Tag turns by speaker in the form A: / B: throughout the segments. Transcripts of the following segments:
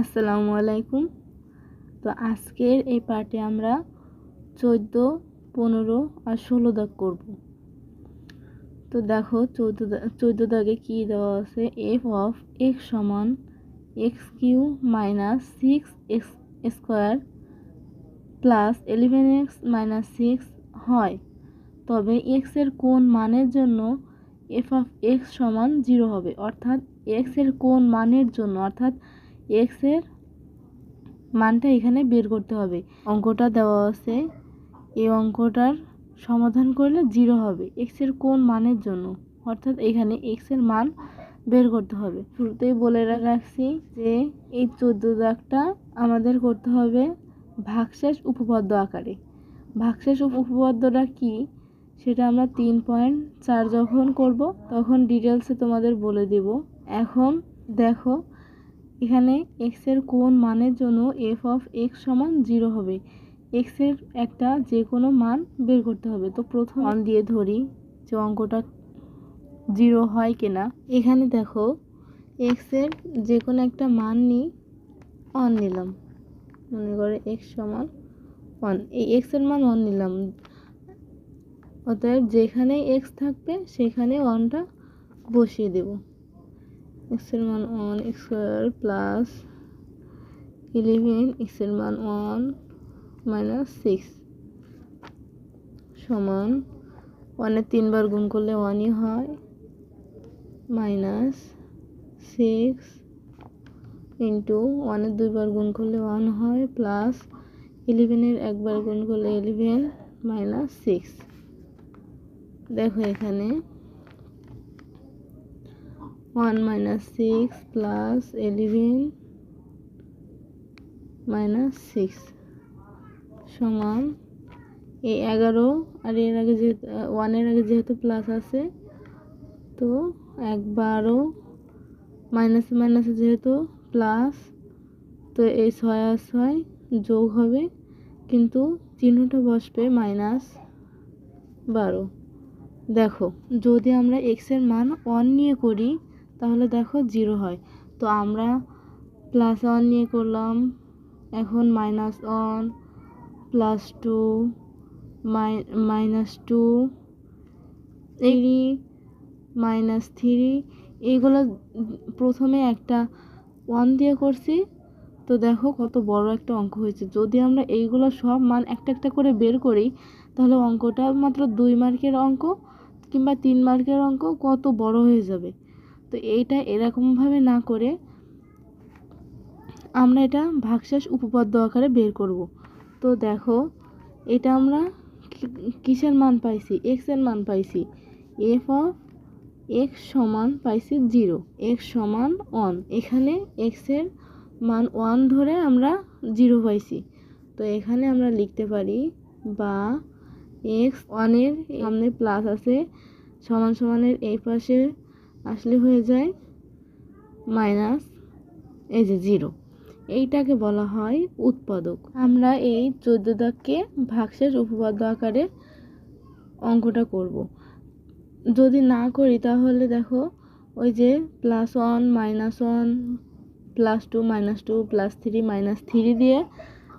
A: আসসালামু আলাইকুম। তো আজকের এই পার্টে আমরা চোদ্দ, পনেরো আর ষোলো দাগ করব। তো দেখো চোদ্দ চোদ্দ দাগে কী দেওয়া আছে? এফ অফ এক্স সমান x cube minus six x square plus eleven x minus six হয়। তবে এক্সের কোন মানের জন্য এফ অফ এক্স সমান জিরো হবে। অর্থাৎ এক্সের কোন মানের জন্য, অর্থাৎ এক্সের মানটা এখানে বের করতে হবে। অঙ্কটা দেওয়া আছে। এই অঙ্কটার সমাধান করলে জিরো হবে এক্সের কোন মানের জন্য? অর্থাৎ এখানে এক্সের মান বের করতে হবে। শুরুতেই বলে রাখছি যে এই চোদ্দ দাগটা আমাদের করতে হবে ভাগশেষ উপপাদ্য আকারে। ভাগশেষ উপপাদ্যটা কি? সেটা আমরা তিন পয়েন্ট চার যখন করব, তখন ডিটেলসে তোমাদের বলে দেব। এখন দেখো এখানে এক্সের কোন মানের জন্য এফ অফ এক্স সমান জিরো হবে। এক্সের একটা যে কোনো মান বের করতে হবে। তো প্রথম অন দিয়ে ধরি যে অঙ্কটা জিরো হয় কিনা। এখানে দেখো এক্সের যে কোনো একটা মান নিই অন নিলাম। মনে করে এক্স সমান ওয়ান এই এক্সের মান অন নিলাম। অতএব যেখানে এক্স থাকবে, সেখানে ওয়ানটা বসিয়ে দেব। এক্সের মান ওয়ান স্কোয়ার প্লাস ইলেভেন এক্সের মান ওয়ান মাইনাস সিক্স সমান ওয়ানের তিনবার গুণ করলে ওয়ানই হয় মাইনাস সিক্স ইন্টু ওয়ানের দুইবার গুণ করলে ওয়ান হয় প্লাস ইলেভেনের একবার গুণ করলে ইলেভেন মাইনাস সিক্স দেখো এখানে one minus six plus eleven minus six সমান এই এগারো। আর এর আগে যেহেতু ওয়ানের আগে যেহেতু প্লাস আছে, তো এক বারো মাইনাসে মাইনাসে যেহেতু প্লাস তো এই ছয় আর ছয় যোগ হবে কিন্তু চিহ্নটা বসবে মাইনাস বারো। দেখো, যদি আমরা এক্সের মান ওয়ান নিয়ে করি তাহলে দেখো জিরো হয়। তো আমরা প্লাস ওয়ান নিয়ে করলাম, এখন minus one plus two minus two three minus three এইগুলো প্রথমে একটা ওয়ান দিয়ে করছি। তো দেখো কত বড় একটা অঙ্ক হয়েছে। যদি আমরা এইগুলো সব মান একটা একটা করে বের করি, তাহলে অঙ্কটা মাত্র দুই মার্কের অঙ্ক কিংবা তিন মার্কের অঙ্ক কত বড় হয়ে যাবে? তো এইটা এরকমভাবে না করে আমরা এটা ভাগশেষ উপপাদ্য আকারে বের করব। তো দেখো, এটা আমরা কিসের মান পাইছি? এক্সের মান পাইছি। এফ অফ এক্স সমান পাইছি জিরো। এক্স সমান ওয়ান। এখানে এক্সের মান ওয়ান ধরে আমরা জিরো পাইছি। তো এখানে আমরা লিখতে পারি বা এক্স ওয়ানের সামনে প্লাস আছে, সমান সমানের এই পাশে আসলে হয়ে যায় মাইনাস এই যে জিরো। এইটাকে বলা হয় উৎপাদক। আমরা এই চোদ্দ দাগকে ভাগশেষ উপপাদ্য আকারে অঙ্কটা করব। যদি না করি তাহলে দেখো ওই যে plus one minus one plus two minus two plus three minus three দিয়ে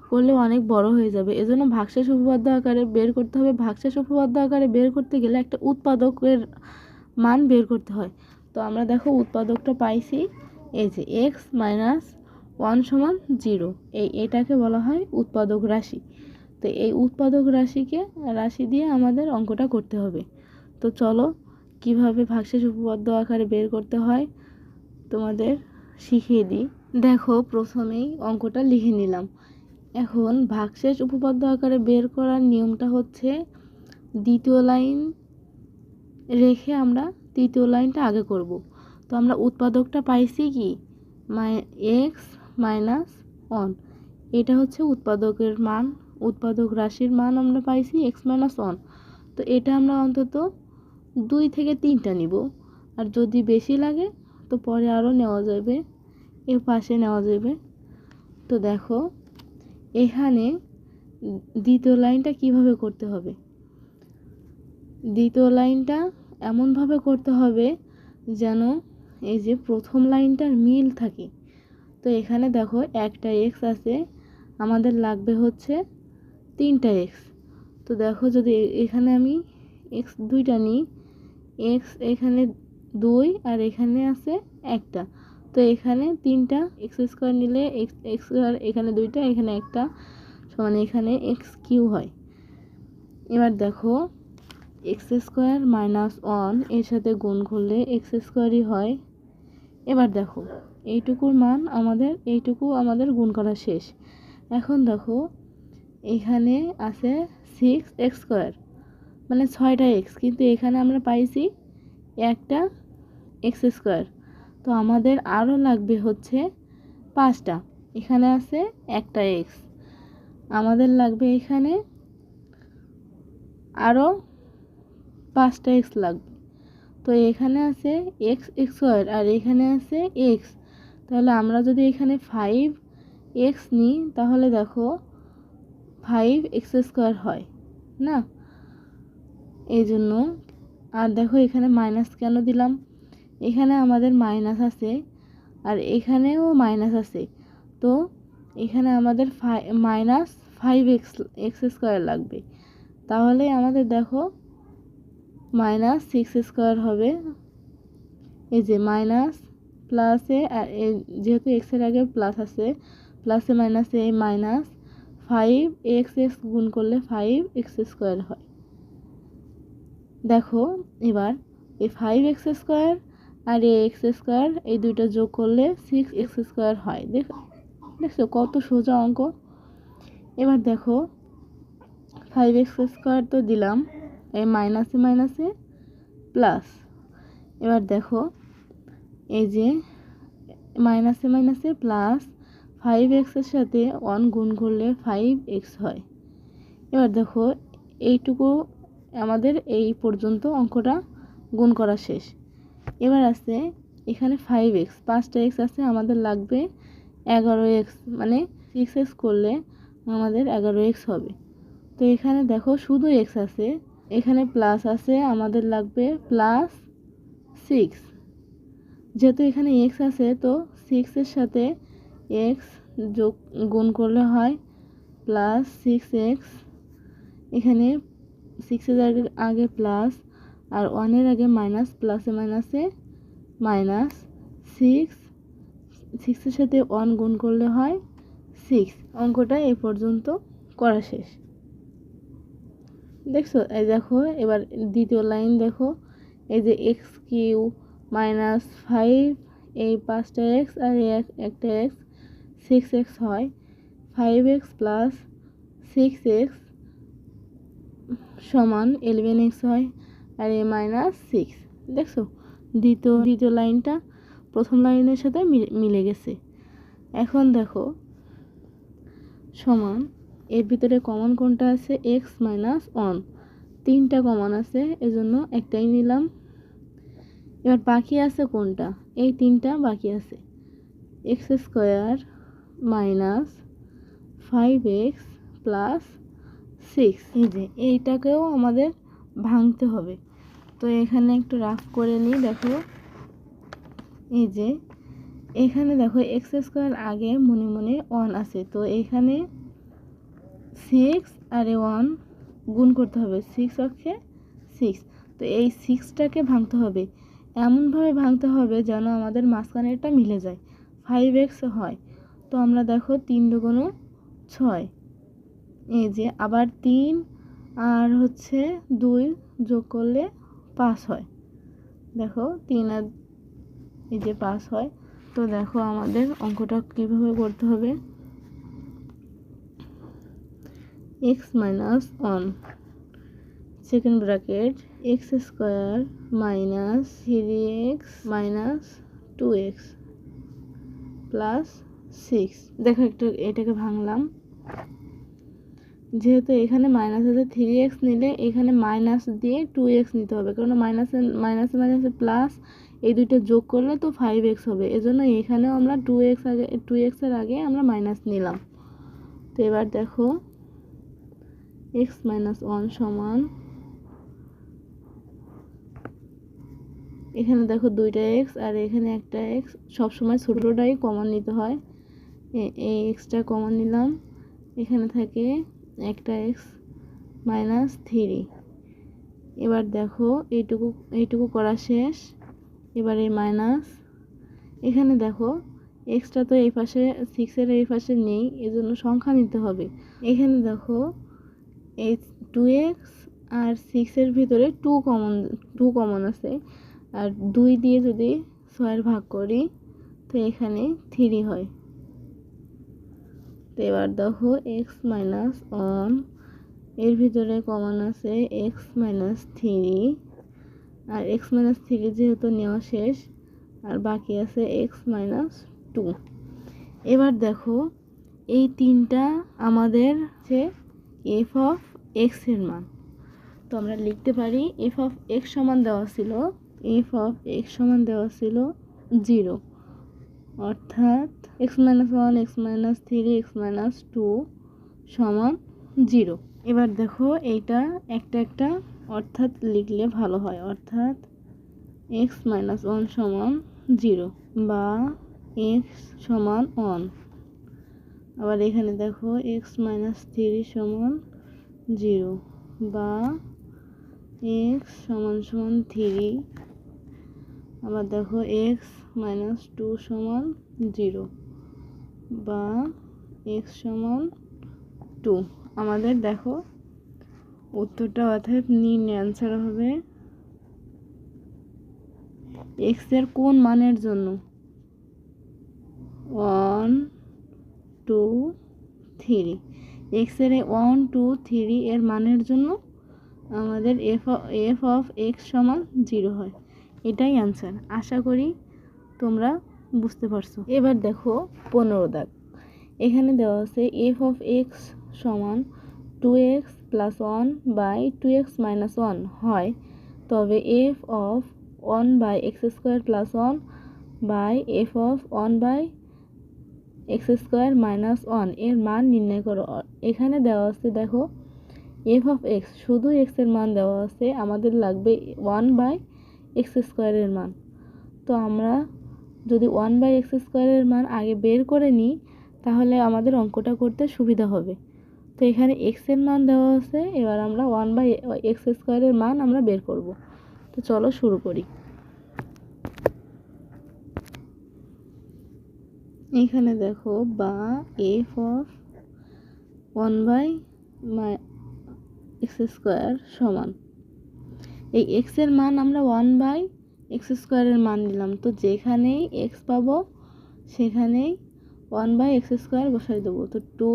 A: করলে অনেক বড় হয়ে যাবে। এজন্য ভাগশেষ উপপাদ্য আকারে বের করতে হবে। ভাগশেষ উপপাদ্য আকারে বের করতে গেলে একটা উৎপাদকের মান বের করতে হয়। তো আমরা দেখো উৎপাদকটা পাইছি, এই যে এক্স মাইনাস ওয়ান সমান জিরো এই এটাকে বলা হয় উৎপাদক রাশি। তো এই উৎপাদক রাশিকে, রাশি দিয়ে আমাদের অঙ্কটা করতে হবে। তো চলো, কীভাবে ভাগশেষ উপপাদ্য আকারে বের করতে হয়, তোমাদের শিখিয়ে দিই। দেখো, প্রথমেই অঙ্কটা লিখে নিলাম। এখন ভাগশেষ উপপাদ্য আকারে বের করার নিয়মটা হচ্ছে, দ্বিতীয় লাইন রেখে আমরা তৃতীয় লাইনটা আগে করব। তো আমরা উৎপাদকটা পাইছি কি? মাই এক্স মাইনাস ওয়ান। এটা হচ্ছে উৎপাদকের মান, উৎপাদক রাশির মান আমরা পাইছি এক্স মাইনাস ওয়ান। তো এটা আমরা অন্তত দুই থেকে তিনটা নিব। আর যদি বেশি লাগে, তো পরে আরও নেওয়া যাবে, এর পাশে নেওয়া যাবে। তো দেখো, এখানে দ্বিতীয় লাইনটা কীভাবে করতে হবে? দ্বিতীয় লাইনটা এমনভাবে করতে হবে যেন এই যে প্রথম লাইনটার মিল থাকে। তো এখানে দেখো একটা এক্স আছে, আমাদের লাগবে হচ্ছে তিনটা এক্স তো দেখো যদি এখানে আমি এক্স দুইটা নিই এক্স এখানে দুই আর এখানে আছে একটা। তো এখানে তিনটা এক্স স্কোয়ার নিলে এক্স এক্স স্কোয়ার এখানে দুইটা, এখানে একটা, সমান এখানে এক্স কিউ হয়। এবার দেখো এক্স স্কোয়ার মাইনাস ওয়ানের সাথে গুণ করলে এক্স স্কোয়ারই হয়। এবার দেখো, এইটুকুর মান আমাদের, এইটুকু আমাদের গুণ করা শেষ। এখন দেখো, এখানে আছে সিক্স এক্স স্কোয়ার মানে ছয়টা এক্স কিন্তু এখানে আমরা পাইছি একটা এক্স স্কোয়ার তো আমাদের আরও লাগবে হচ্ছে পাঁচটা, এখানে আছে একটা এক্স আমাদের লাগবে এখানে আরও পাঁচটা এক্স লাগবে। তো এখানে আছে এক্স এক্স স্কোয়ার আর এখানে আছে এক্স। তাহলে আমরা যদি এখানে ফাইভ এক্স নিই, তাহলে দেখো ফাইভ এক্স স্কোয়ার হয়, না? এই জন্য। আর দেখো এখানে মাইনাস কেন দিলাম? এখানে আমাদের মাইনাস আছে আর এখানেও মাইনাস আছে। তো এখানে আমাদের minus five x x square লাগবে। তাহলে আমাদের দেখো মাইনাস সিক্স স্কোয়ার হবে। এই যে মাইনাস প্লাসে আর এ- যেহেতু এক্সের আগে প্লাস আছে, প্লাসে মাইনাসে মাইনাস ফাইভ এক্স এক্স গুণ করলে ফাইভ এক্স স্কোয়ার হয়। দেখো, এবার এই ফাইভ এক্স স্কোয়ার আর এই এক্স স্কোয়ার, এই দুইটা যোগ করলে সিক্স এক্স স্কোয়ার হয়। দেখ দেখছ কত সোজা অঙ্ক। এবার দেখো, ফাইভ এক্স স্কোয়ার তো দিলাম। এই মাইনাসে মাইনাসে প্লাস। এবার দেখো, এই যে মাইনাসে মাইনাসে প্লাস ফাইভ এক্সের সাথে ওয়ান গুণ করলে ফাইভ এক্স হয়। এবার দেখো, এইটুকু আমাদের এই পর্যন্ত অঙ্কটা গুণ করা শেষ। এবার আছে এখানে ফাইভ এক্স পাঁচটা এক্স আছে, আমাদের লাগবে এগারো এক্স মানে সিক্স এক্স করলে আমাদের এগারো এক্স হবে। তো এখানে দেখো শুধু এক্স আছে এখানে প্লাস আছে, আমাদের লাগবে প্লাস সিক্স যেহেতু এখানে এক্স আছে, তো সিক্সের সাথে এক্স যোগ, গুণ করলে হয় প্লাস সিক্স এক্স এখানে সিক্সের আগে আগে প্লাস আর ওয়ানের আগে মাইনাস প্লাসে মাইনাসে মাইনাস সিক্স সিক্সের সাথে ওয়ান গুণ করলে হয় সিক্স অঙ্কটা এই পর্যন্ত করা শেষ। দেখছ? এই দেখো, এবার দ্বিতীয় লাইন দেখো। এই যে এক্স কিউ মাইনাস ফাইভ, এই পাঁচটা এক্স আর একটা এক্স সিক্স এক্স হয়। Five x plus six x সমান ইলেভেন এক্স হয় আর এ মাইনাস সিক্স দেখছ? দ্বিতীয় দ্বিতীয় লাইনটা প্রথম লাইনের সাথে মিলে গেছে। এখন দেখো, সমান এর ভিতরে কমন কোনটা আছে? এক্স মাইনাস ওয়ান তিনটা কমন আছে, এজন্য একটাই নিলাম। এবার বাকি আছে কোনটা? এই তিনটা বাকি আছে। X square minus five x plus six এই যে, এইটাকেও আমাদের ভাঙতে হবে। তো এখানে একটু রাফ করে নিই, দেখো। এই যে, এখানে দেখো এক্স স্কোয়ার আগে মনে মনে ওয়ান আছে। তো এখানে সিক্স আর এ ওয়ান গুণ করতে হবে সিক্স অক্ষে সিক্স তো এই সিক্সটাকে ভাঙতে হবে। এমনভাবে ভাঙতে হবে যেন আমাদের মাঝখানেরটা মিলে যায়। ফাইভ এক্স হয়। তো আমরা দেখো তিন দুগুণ ছয়। এই যে আবার তিন আর হচ্ছে দুই যোগ করলে পাঁচ হয়। দেখো তিন আর এই যে পাঁচ হয়। তো দেখো আমাদের অঙ্কটা কীভাবে করতে হবে? X minus one. Second bracket, x square minus three x minus two x plus six. দেখো একটু এটাকে ভাঙলাম। যেহেতু এখানে মাইনাস আছে, থ্রি এক্স নিলে এখানে মাইনাস দিয়ে টু এক্স নিতে হবে। কারণ মাইনাসে মাইনাসে মাইনাসে প্লাস এই দুইটা যোগ করলে তো ফাইভ এক্স হবে। এজন্য এখানেও আমরা টু এক্স আগে টু এক্সের আগে আমরা মাইনাস নিলাম। তো এবার দেখো এক্স মাইনাস ওয়ান সমান এখানে দেখো দুইটা এক্স আর এখানে একটা এক্স। সবসময় ছোটোটাই কমন নিতে হয়। এই এক্সটা কমন নিলাম। এখানে থাকে একটা এক্স মাইনাস থ্রি। এবার দেখো এইটুকু এইটুকু করা শেষ। এবার এই মাইনাস। এখানে দেখো এক্সট্রা তো এই পাশে সিক্সের এই পাশে নেই, এজন্য সংখ্যা নিতে হবে। এখানে দেখো এই টু এক্স আর সিক্সের ভিতরে টু কমন টু কমন আছে। আর দুই দিয়ে যদি ছয়ের ভাগ করি, তো এখানে থ্রি হয়। তো এবার দেখো এক্স মাইনাস ওয়ানের ভিতরে কমন আছে এক্স মাইনাস থ্রি আর এক্স মাইনাস থ্রি যেহেতু নেওয়া শেষ, আর বাকি আছে এক্স মাইনাস টু এবার দেখো, এই তিনটা আমাদের হচ্ছে এফ অফ এক্সের মান। তো আমরা লিখতে পারি এফ অফ এক্স সমান দেওয়া ছিল এফ অফ এক্স সমান দেওয়া ছিল জিরো অর্থাৎ x minus one x minus three x minus two সমান জিরো এবার দেখো এইটা একটা একটা, অর্থাৎ লিখলে ভালো হয়। অর্থাৎ এক্স মাইনাস ওয়ান সমান জিরো বা এক্স সমান ওয়ান আবার এখানে দেখো এক্স মাইনাস থ্রি সমান জিরো বা এক্স সমান সমান থ্রি। আবার দেখো এক্স মাইনাস টু সমান জিরো বা এক্স সমান টু। আমাদের দেখো উত্তরটা অর্থাৎ নির্ণয় অ্যান্সার হবে এক্সের কোন মানের জন্য? One, two, three. এক্সের এই ওয়ান টু থ্রি এর মানের জন্য আমাদের এফ এফ অফ এক্স সমান জিরো হয়। এটাই অ্যান্সার আশা করি তোমরা বুঝতে পারছ। এবার দেখো পনেরো দাগ। এখানে দেওয়া আছে এফ অফ এক্স সমান two x plus one by two x minus one হয়। তবে f of one by x square plus one by f of one by x square minus ওয়ানের মান নির্ণয় করো। এখানে দেওয়া আছে, দেখো এফ অফ এক্স শুধু এক্সের মান দেওয়া আছে, আমাদের লাগবে ওয়ান বাই এক্স স্কোয়ারের মান। তো আমরা যদি ওয়ান বাই এক্স স্কোয়ারের মান আগে বের করে নিই, তাহলে আমাদের অঙ্কটা করতে সুবিধা হবে। তো এখানে এক্সের মান দেওয়া আছে, এবার আমরা ওয়ান বাই এক্স স্কোয়ারের মান আমরা বের করব। তো চলো শুরু করি। এখানে দেখো বা f of one by my, x square সমান। এই এক্সের মান আমরা ওয়ান বাই এক্স স্কোয়ারের মান নিলাম। তো যেখানেই এক্স পাবো, সেখানেই ওয়ান বাই এক্স স্কোয়ার বসাই দেবো। তো টু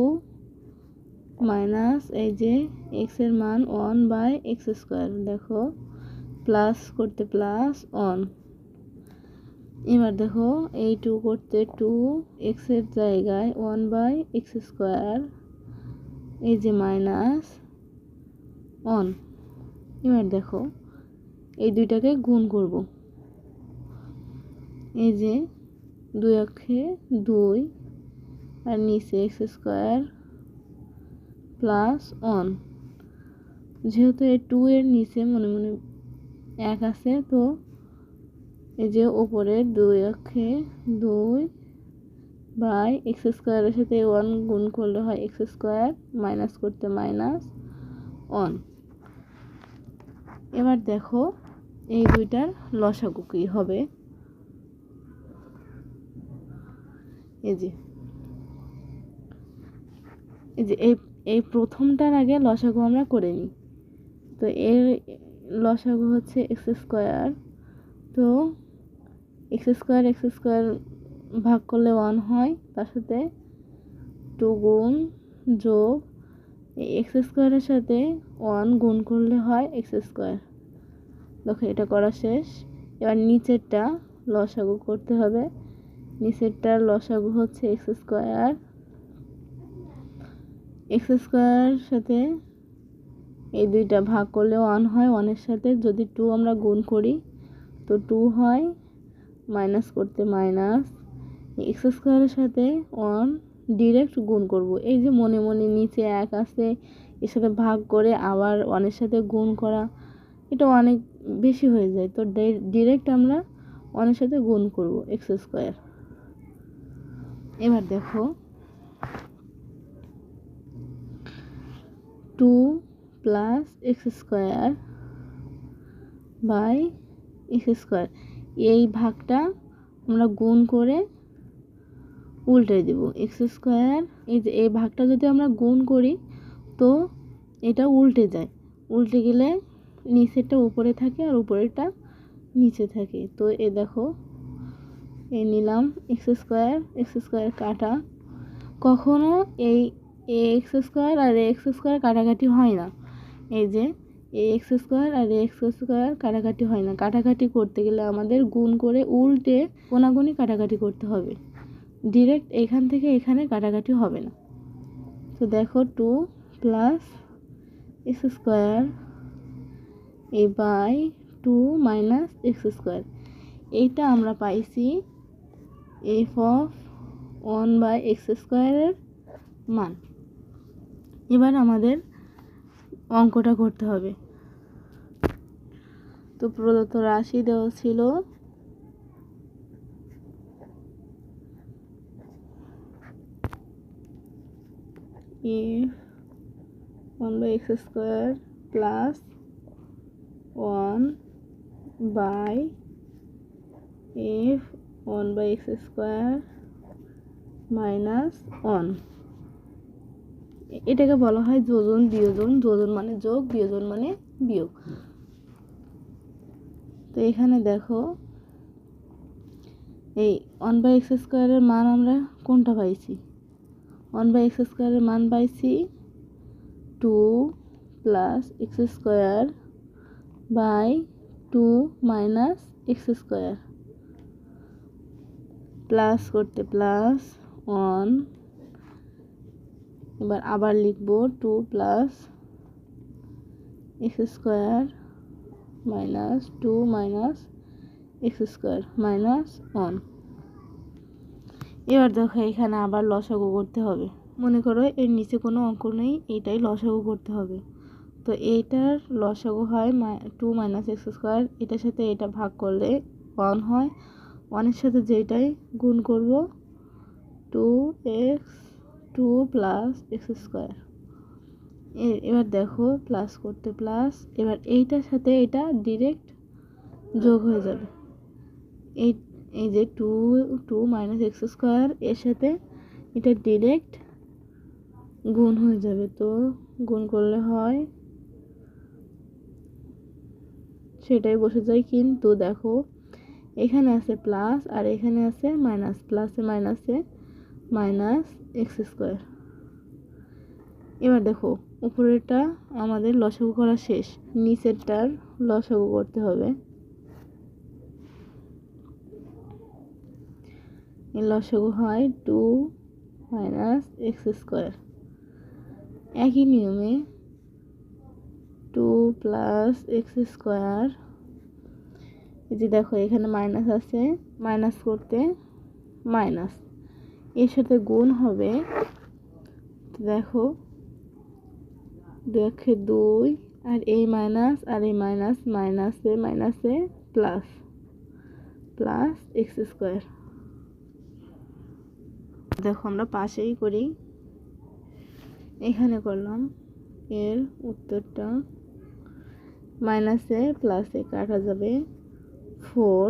A: মাইনাস এই যে এক্সের মান ওয়ান বাই এক্স স্কোয়ার, দেখো, প্লাস করতে প্লাস ওয়ান। এবার দেখো এই টু করতে টু এক্সের জায়গায় ওয়ান বাই এক্স স্কোয়ার এই যে মাইনাস ওয়ান এবার দেখো, এই দুইটাকে গুণ করব। এই যে দুই অক্ষে দুই আর নিচে এক্স স্কোয়ার প্লাস ওয়ান যেহেতু এই টু এর নিচে মনে মনে এক আছে, তো এই যে ওপরে দুই অক্ষে দুই বাই এক্স স্কোয়ারের সাথে ওয়ান গুণ করলে হয় এক্স স্কোয়ার মাইনাস করতে মাইনাস ওয়ান। এবার দেখো এই দুইটার লসাগু কী হবে? এই যে এই যে এই এই প্রথমটার আগে লসাগু আমরা করে নিই। তো এর লসাগু হচ্ছে এক্স স্কোয়ার। তো এক্স স্কোয়ার এক্স স্কোয়ার ভাগ করলে ওয়ান হয়, তার সাথে টু গুণ যোগ এক্স স্কোয়ারের সাথে ওয়ান গুণ করলে হয় এক্স স্কোয়ার দেখো, এটা করা শেষ। এবার নিচেরটা লসাগু করতে হবে। নিচেরটার লসাগু হচ্ছে এক্স স্কোয়ার এক্স স্কোয়ার সাথে এই দুইটা ভাগ করলে ওয়ান হয় ওয়ানের সাথে যদি টু আমরা গুণ করি, তো টু হয়। মাইনাস করতে মাইনাস এক্স স্কোয়ারের সাথে ওয়ান ডিরেক্ট গুণ করব। এই যে মনে মনে নিচে এক আছে, এর সাথে ভাগ করে আবার ওয়ানের সাথে গুণ করা, এটা অনেক বেশি হয়ে যায়। তো ডিরেক্ট আমরা ওয়ানের সাথে গুণ করব এক্স স্কোয়ার এবার দেখো two plus x square by x square এই ভাগটা আমরা গুণ করে উল্টে দেব এক্স স্কোয়ার। এই যে এই ভাগটা যদি আমরা গুণ করি, তো এটা উল্টে যায়। উল্টে গেলে নিচেরটা উপরে থাকে আর উপরেরটা নিচে থাকে। তো এ দেখো, এ নিলাম এক্স স্কোয়ার। এক্স স্কোয়ার কাটা। কখনো এই এক্স স্কোয়ার আর এক্স স্কোয়ার কাটাকাটি হয় না। এই যে এ এক্স স্কোয়ার আর এক্স স্কোয়ার কাটাকাটি হয় না। কাটাকাটি করতে গেলে আমাদের গুণ করে উল্টে কোনাগুনি কাটাকাটি করতে হবে। ডিরেক্ট এখান থেকে এখানে কাটাকাটি হবে না। তো দেখো two plus x square A by two minus x square এইটা আমরা পাইছি f of one by x স্কোয়ারের মান। এবার আমাদের অঙ্কটা করতে হবে। তো প্রদত্ত রাশি দেওয়া ছিল। 1 by x square plus 1 by f 1 by x square minus one এটাকে বলা হয় যোজন বিয়োজন যোজন মানে যোগ, বিয়োজন মানে বিয়োগ। তো এখানে দেখো, এই ওয়ান বাই এক্স স্কোয়ারের মান আমরা কোনটা পাইছি? ওয়ান বাই এক্স স্কোয়ারের মান পাইছি two plus x square by two minus x square plus করতে প্লাস ওয়ান এবার আবার লিখব two plus x square minus two minus x square minus one এবার দেখো এখানে আবার লসাগু করতে হবে। মনে করো এর নিচে কোনো অঙ্ক নেই, এইটাই লসাগু করতে হবে। তো এইটার লসাগু হয় টু মাইনাস এক্স স্কোয়ার এটার সাথে এটা ভাগ করলে ওয়ান হয়। ওয়ানের সাথে যেটাই গুণ করব two x two plus x square এবার দেখো প্লাস করতে প্লাস এবার এইটার সাথে এটা ডিরেক্ট যোগ হয়ে যাবে। এই এই যে two two minus x square এর সাথে এটা ডিরেক্ট গুণ হয়ে যাবে। তো গুণ করলে হয়, সেটাই বসে যায়। কিন্তু দেখো, এখানে আছে প্লাস আর এখানে আছে মাইনাস প্লাসে মাইনাসে মাইনাস এক্স স্কোয়ার এবার দেখো উপরেরটা আমাদের লসাগু করা শেষ। নিচেরটার লসাগু করতে হবে। লসাগু হয় টু মাইনাস এক্স স্কোয়ার। একই নিয়মে টু প্লাস এক্স স্কোয়ার। এই যে দেখো, এখানে মাইনাস আছে। মাইনাস করতে মাইনাস। এর সাথে গুণ হবে, দেখো দেখে দুই, আর এই মাইনাস, আর এই মাইনাস, মাইনাসে মাইনাসে প্লাস প্লাস এক্স স্কোয়ার। দেখো আমরা পাশেই করি। এখানে করলাম এর উত্তরটা মাইনাসে প্লাসে কাটা যাবে four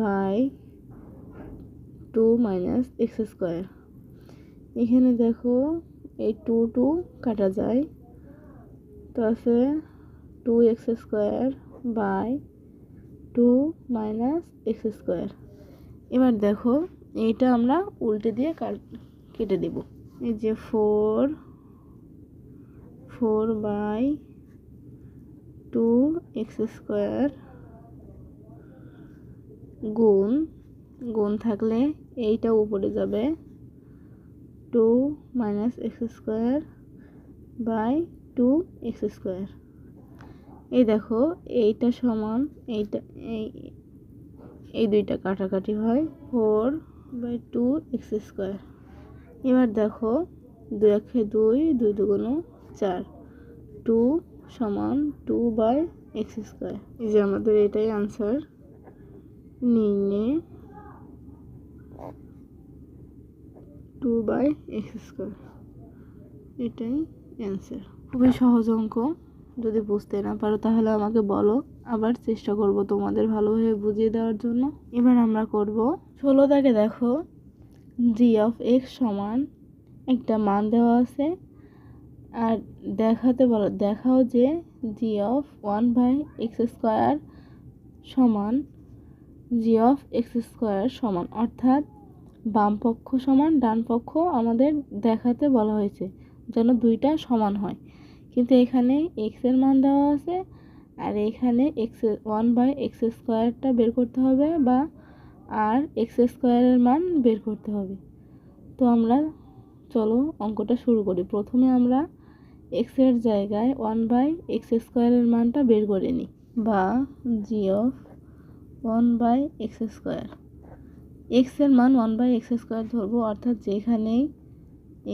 A: by two minus x square. এখানে দেখো এই টু টু কাটা যায়। তো আছে two x square by two minus x square এবার দেখো এইটা আমরা উল্টে দিয়ে কেটে দেব। এই যে four four by two x square গুণ গুণ থাকলে এইটা উপরে যাবে। Two minus x square by two x square. এই দেখো, এইটা সমান, এইটা, এই এই দুইটা কাটাকাটি হয় four by two x square. এবার দেখো, দুই একে দুই দুই দুগুণ চার, টু সমান টু বাই এক্স স্কোয়ার। এই যে আমাদের এটাই আনসার নির্ণয় টু বাই এক্স স্কোয়ার এটাই অ্যান্সার খুবই সহজ অঙ্ক, যদি বুঝতে না পারো তাহলে আমাকে বলো। আবার চেষ্টা করব তোমাদের ভালোভাবে বুঝিয়ে দেওয়ার জন্য। এবার আমরা করব, ষোলো দাগে দেখো জি অফ এক্স সমান একটা মান দেওয়া আছে। আর দেখাতে বলো, দেখাও যে g of one by x square সমান জি অফ এক্স স্কোয়ার সমান। অর্থাৎ বাম পক্ষ সমান, ডান পক্ষ আমাদের দেখাতে বলা হয়েছে যেন দুইটা সমান হয়। কিন্তু এখানে এক্সের মান দেওয়া আছে আর এখানে এক্স ওয়ান বাই এক্স স্কোয়ারটা বের করতে হবে বা আর এক্স স্কোয়ারের মান বের করতে হবে। তো আমরা চলো অঙ্কটা শুরু করি। প্রথমে আমরা এক্সের জায়গায় ওয়ান বাই এক্স স্কোয়ারের মানটা বের করে নিই। বা g of one by x square এক্সের মান ওয়ান বাই এক্স স্কোয়ার ধরবো, অর্থাৎ যেখানেই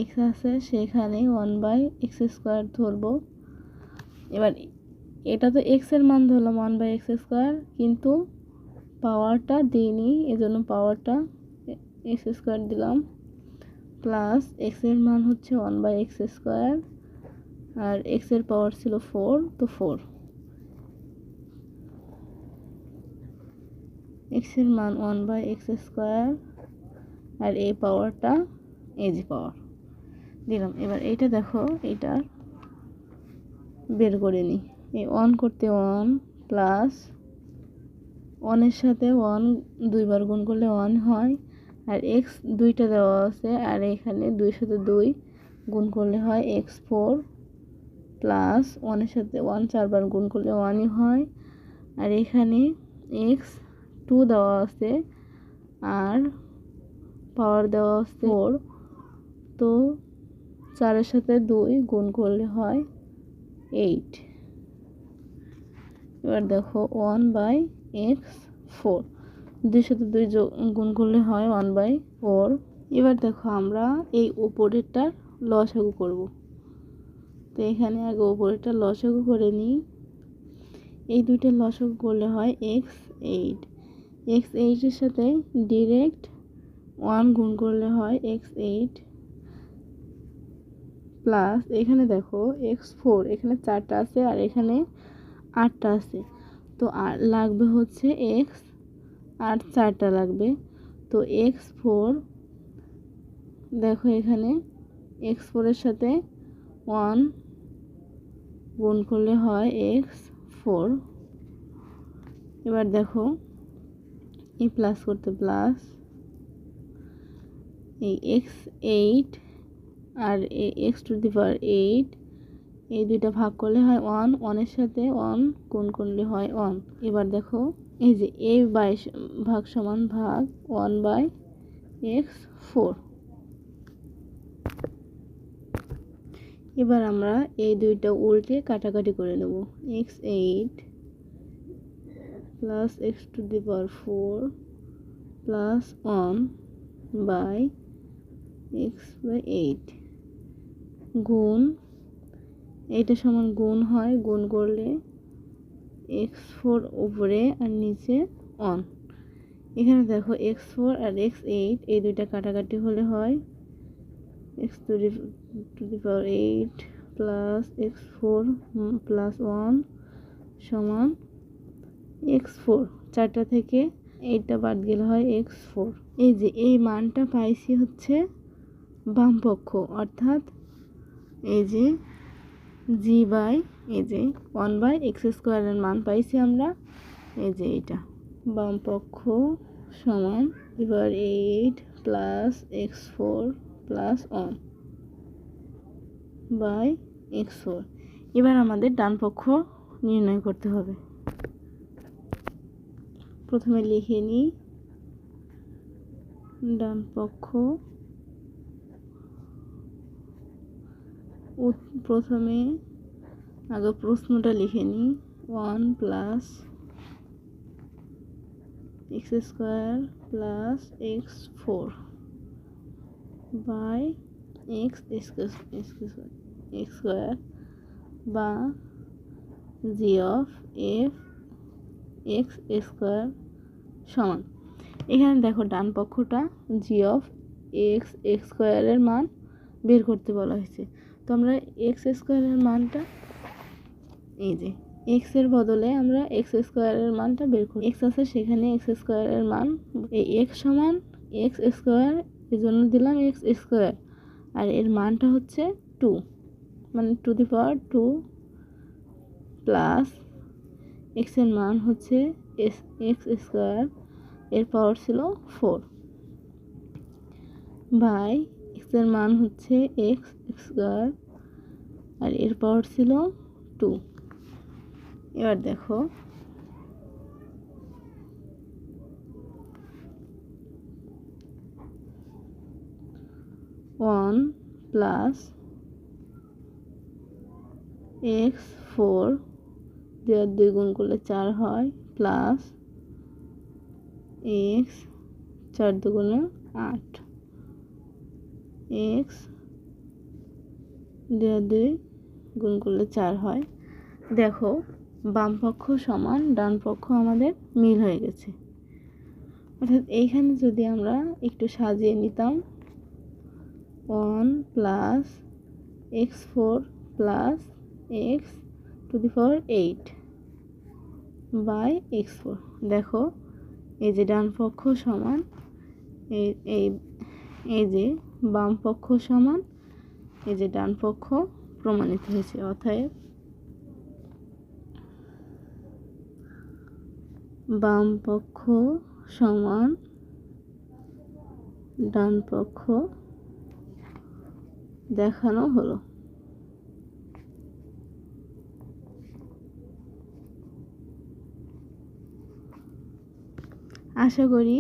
A: এক্স আছে সেখানে ওয়ান বাই এক্স স্কোয়ার ধরবো। এবার এটা তো এক্সের মান ধরলাম ওয়ান বাই এক্স স্কোয়ার কিন্তু পাওয়ারটা দিইনি, এজন্য পাওয়ারটা এক্স স্কোয়ার দিলাম। প্লাস এক্সের মান হচ্ছে ওয়ান বাই এক্স স্কোয়ার আর এক্সের পাওয়ার ছিল ফোর তো ফোর এক্সের মান ওয়ান বাই এক্স স্কোয়ার আর এই পাওয়ারটা এজ পাওয়ার দিলাম। এবার এইটা দেখো এটা বের করে নিই এই ওয়ান করতে ওয়ান প্লাস ওয়ানের সাথে ওয়ান দুইবার গুণ করলে ওয়ান হয়। আর এক্স দুইটা দেওয়া আছে, আর এখানে দুই সাথে দুই গুণ করলে হয় এক্স ফোর প্লাস ওয়ানের সাথে ওয়ান চারবার গুণ করলে ওয়ানই হয়। আর এখানে এক্স টু দেওয়া আছে আর পাওয়ার দেওয়া আছে ফোর। তো চারের সাথে দুই গুণ করলে হয় এইট। এবার দেখো ওয়ান বাই এক্স ফোর। দুই সাথে দুই গুণ করলে হয় ওয়ান বাই ফোর। এবার দেখো আমরা এই উপরেরটার লসাগু করব। তো এখানে আগে উপরেরটা লসাগু করে নিই। এই দুইটা লসাগু করলে হয় এক্স এইট। এক্স এইটের সাথে ডিরেক্ট ওয়ান গুণ করলে হয় এক্স এইট প্লাস এখানে দেখো এক্স ফোর এখানে চারটা আছে আর এখানে আটটা আছে। তো আর লাগবে হচ্ছে এক্স আর চারটা লাগবে। তো এক্স ফোর দেখো এখানে এক্স ফোরের সাথে ওয়ান গুণ করলে হয় এক্স ফোর এবার দেখো এই প্লাস করতে প্লাস এই x eight R x to the power eight এই দুইটা ভাগ করলে হয় ওয়ান ওয়ানের সাথে ওয়ান গুণ করলে হয় ওয়ান এবার দেখো, এই যে এ বাই ভাগ সমান ভাগ ওয়ান বাই এক্স ফোর এবার আমরা এই দুইটা উল্টে কাটাকাটি করে নেব। X eight plus x to the power four plus one by x by eight গুণ এইটা সমান গুণ হয়, গুণ করলে এক্স ফোর উপরে আর নিচে অন এখানে দেখো এক্স ফোর আর এক্স এইট এই দুইটা কাটাকাটি হলে হয় x to the to the power eight plus x four plus one সমান এক্স ফোর চারটা থেকে এইটা বাদ গেলে হয় এক্স ফোর এই যে, এই মানটা পাইছি হচ্ছে বামপক্ষ, অর্থাৎ এই যে জি বাই এই যে ওয়ান বাই এক্স স্কোয়ারের মান পাইছি আমরা। এই যে এইটা বাম পক্ষ সমান এবার eight plus x four plus one by x four এবার আমাদের ডান পক্ষ নির্ণয় করতে হবে। প্রথমে লিখে নিই। ডান পক্ষ। প্রথমে আগে প্রশ্নটা লিখে নিই। One plus x square plus x four by x x square বা g of f x square সমান। এখানে দেখো ডান পক্ষটা জি অফ এক্স এক্স স্কোয়ারের মান বের করতে বলা হয়েছে। তো আমরা এক্স স্কোয়ারের মানটা, এই যে এক্সের বদলে আমরা এক্স স্কোয়ারের মানটা বের করি। এক্স আছে সেখানে এক্স স্কোয়ারের মান, এই এক্স সমান এক্স স্কোয়ার এই জন্য দিলাম এক্স স্কোয়ার আর এর মানটা হচ্ছে টু মানে two the power two plus এক্সের মান হচ্ছে এক্স স্কোয়ার এর পাওয়ার ছিল ফোর বাই এক্সের মান হচ্ছে এক্স স্কোয়ার আর এর পাওয়ার ছিল টু এবার দেখো ওয়ান প্লাস এক্স ফোর দেওয়ার দুই গুণ করলে চার হয় প্লাস এক্স চার দুগুণে আট। এক্স দেওয়ার দুই গুণ করলে চার হয়। দেখো, বাম পক্ষ সমান, ডান পক্ষ আমাদের মিল হয়ে গেছে। অর্থাৎ এইখানে যদি আমরা একটু সাজিয়ে নিতাম, one plus x four plus x to the power eight by x four. দেখো এই যে ডান পক্ষ সমান, এই এই যে বাম পক্ষ সমান, এই যে ডান পক্ষ প্রমাণিত হয়েছে অতএব বাম পক্ষ সমান, ডান পক্ষ দেখানো হলো। আশা করি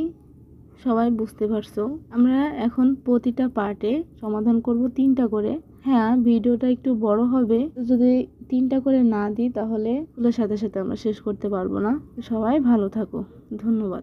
A: সবাই বুঝতে পারছ। আমরা এখন প্রতিটা পার্টে সমাধান করব তিনটা করে। হ্যাঁ ভিডিওটা একটু বড় হবে। যদি তিনটা করে না দিই, তাহলে ওদের সাথে সাথে আমরা শেষ করতে পারব না। সবাই ভালো থাকো। ধন্যবাদ।